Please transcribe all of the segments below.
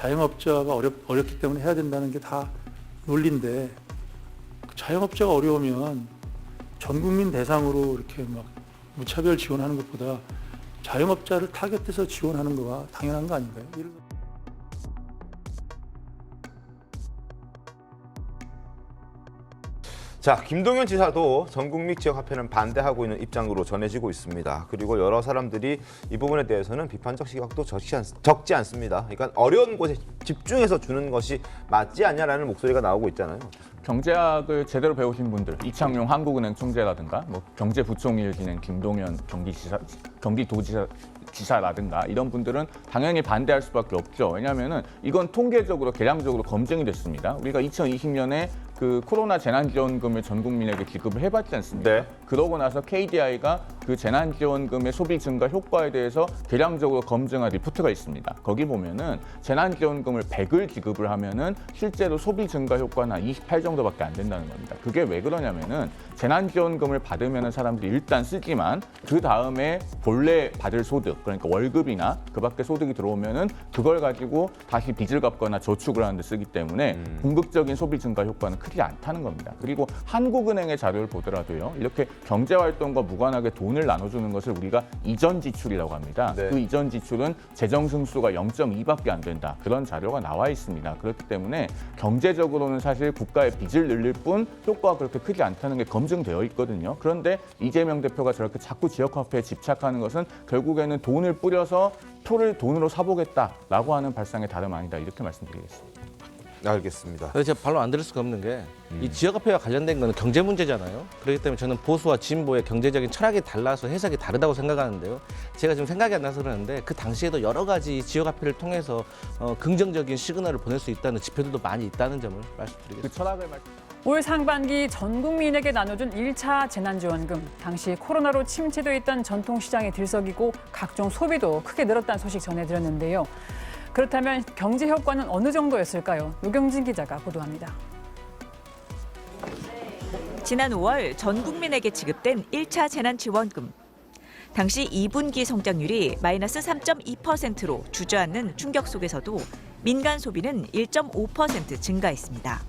자영업자가 어렵, 어렵기 때문에 해야 된다는 게 다 논리인데 그 자영업자가 어려우면 전 국민 대상으로 이렇게 막 무차별 지원하는 것보다 자영업자를 타겟해서 지원하는 거가 당연한 거 아닌가요? 자, 김동연 지사도 전국민 지역 화폐는 반대하고 있는 입장으로 전해지고 있습니다. 그리고 여러 사람들이 이 부분에 대해서는 비판적 시각도 적지, 않, 적지 않습니다. 그러니까 어려운 곳에 집중해서 주는 것이 맞지 않냐라는 목소리가 나오고 있잖아요. 경제학을 제대로 배우신 분들, 이창용 한국은행 총재라든가 뭐 경제부총리를 지낸 김동연 경기지사, 경기도지사 지사라든가 이런 분들은 당연히 반대할 수밖에 없죠. 왜냐하면은 이건 통계적으로 계량적으로 검증이 됐습니다. 우리가 2020년에 그 코로나 재난지원금을 전 국민에게 지급을 해봤지 않습니까? 네. 그러고 나서 KDI가 그 재난지원금의 소비 증가 효과에 대해서 계량적으로 검증한 리포트가 있습니다. 거기 보면은 재난지원금을 100을 지급을 하면은 실제로 소비 증가 효과는 한 28 정도밖에 안 된다는 겁니다. 그게 왜 그러냐면은 재난지원금을 받으면은 사람들이 일단 쓰지만 그 다음에 본래 받을 소득 그러니까 월급이나 그 밖에 소득이 들어오면은 그걸 가지고 다시 빚을 갚거나 저축을 하는데 쓰기 때문에 궁극적인 소비 증가 효과는 크지 않다는 겁니다. 그리고 한국은행의 자료를 보더라도요 이렇게 경제 활동과 무관하게 돈을 나눠주는 것을 우리가 이전 지출이라고 합니다. 네. 그 이전 지출은 재정 승수가 0.2밖에 안 된다. 그런 자료가 나와 있습니다. 그렇기 때문에 경제적으로는 사실 국가의 빚을 늘릴 뿐 효과가 그렇게 크지 않다는 게 검증되어 있거든요. 그런데 이재명 대표가 저렇게 자꾸 지역화폐에 집착하는 것은 결국에는 돈을 뿌려서 표를 돈으로 사보겠다라고 하는 발상의 다름 아니다. 이렇게 말씀드리겠습니다. 알겠습니다. 그래서 제가 발로 안 들을 수가 없는 게 이 지역화폐와 관련된 거는 경제 문제잖아요. 그렇기 때문에 저는 보수와 진보의 경제적인 철학이 달라서 해석이 다르다고 생각하는데요. 제가 지금 생각이 안 나서 그러는데 그 당시에도 여러 가지 지역화폐를 통해서 어, 긍정적인 시그널을 보낼 수 있다는 지표들도 많이 있다는 점을 말씀드리겠습니다. 그 철학을 말씀. 올 상반기 전 국민에게 나눠준 1차 재난지원금. 당시 코로나로 침체돼 있던 전통시장이 들썩이고 각종 소비도 크게 늘었다는 소식 전해드렸는데요. 그렇다면 경제 효과는 어느 정도였을까요? 노경진 기자가 보도합니다. 지난 5월 전 국민에게 지급된 1차 재난지원금. 당시 2분기 성장률이 마이너스 3.2%로 주저앉는 충격 속에서도 민간 소비는 1.5% 증가했습니다.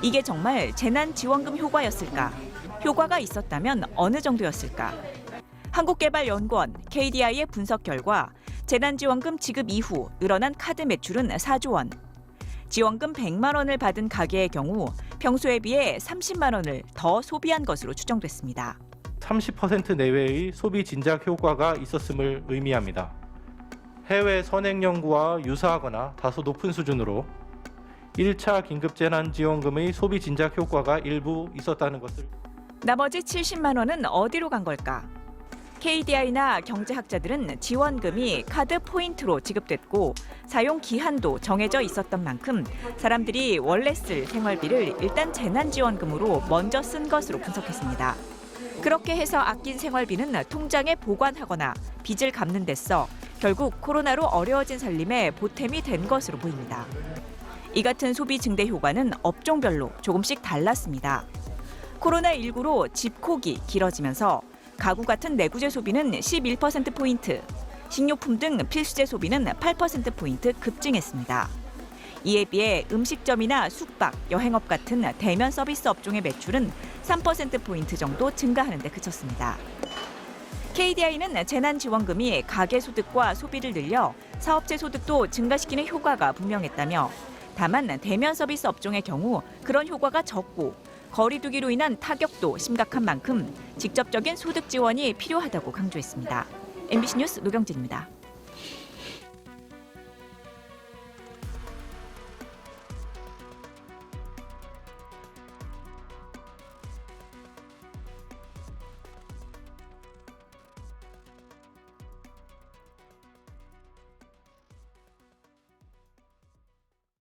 이게 정말 재난지원금 효과였을까? 효과가 있었다면 어느 정도였을까? 한국개발연구원 KDI의 분석 결과 재난지원금 지급 이후 늘어난 카드 매출은 4조 원. 지원금 100만 원을 받은 가게의 경우 평소에 비해 30만 원을 더 소비한 것으로 추정됐습니다. 30% 내외의 소비 진작 효과가 있었음을 의미합니다. 해외 선행 연구와 유사하거나 다소 높은 수준으로 1차 긴급재난지원금의 소비 진작 효과가 일부 있었다는 것을 나머지 70만 원은 어디로 간 걸까? KDI나 경제학자들은 지원금이 카드 포인트로 지급됐고 사용 기한도 정해져 있었던 만큼 사람들이 원래 쓸 생활비를 일단 재난지원금으로 먼저 쓴 것으로 분석했습니다. 그렇게 해서 아낀 생활비는 통장에 보관하거나 빚을 갚는 데 써 결국 코로나로 어려워진 살림에 보탬이 된 것으로 보입니다. 이 같은 소비 증대 효과는 업종별로 조금씩 달랐습니다. 코로나19로 집콕이 길어지면서 가구 같은 내구재 소비는 11%포인트, 식료품 등 필수재 소비는 8%포인트 급증했습니다. 이에 비해 음식점이나 숙박, 여행업 같은 대면 서비스 업종의 매출은 3%포인트 정도 증가하는 데 그쳤습니다. KDI는 재난지원금이 가계 소득과 소비를 늘려 사업체 소득도 증가시키는 효과가 분명했다며 다만 대면 서비스 업종의 경우 그런 효과가 적고 거리두기로 인한 타격도 심각한 만큼 직접적인 소득 지원이 필요하다고 강조했습니다. MBC 뉴스 노경진입니다.